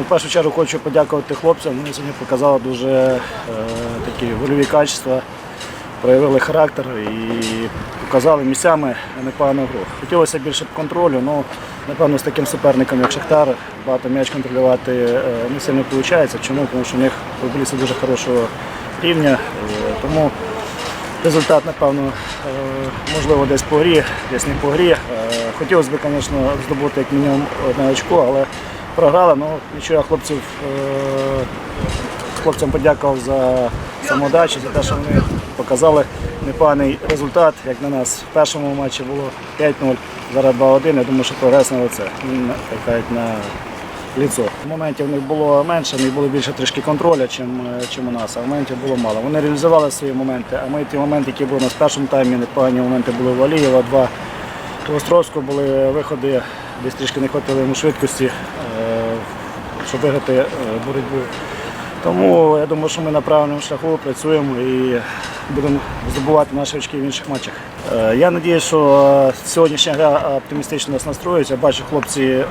в першу чергу хочу подякувати хлопцям. Вони сьогодні показали дуже е, такі вольові качества, проявили характер і показали місцями непогану гру. Хотілося більше контролю, але напевно з таким суперником, як Шахтар, багато м'яч контролювати е, не сильно виходить. Чому? Тому що у них футболісти дуже хорошого рівня. е, Тому результат, напевно, е, можливо, десь по грі, десь не по грі. Е, Хотілося б, звісно, здобути як мінімум одне очко, але програли. Ну, я хлопців, е, хлопцям подякував за самодачу, за те, що вони показали непоганий результат, як на нас в першому матчі було 5-0, зараз 2-1. Я думаю, що прогрес на лице. Він, кажуть, на ліцо. Моментів в них було менше, в них було більше трішки контроля, чим, е, чим у нас, а моментів було мало. Вони реалізували свої моменти, а ми ті моменти, які були у нас в першому таймі, непогані моменти були у Валієва, два. У Островського були виходи, десь трішки не хватило йому швидкості, е, щоб виграти е, боротьбу. Тому я думаю, що ми на правильному шляху працюємо і будемо здобувати наші очки в інших матчах. Е, Я сподіваюся, що сьогоднішня гра оптимістично нас настроїть. Я бачу, хлопці е,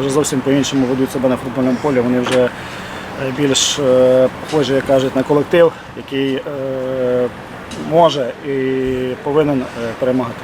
вже зовсім по-іншому ведуть себе на футбольному полі. Вони вже е, більш е, похожі, як кажуть, на колектив, який е, може і повинен е, перемагати.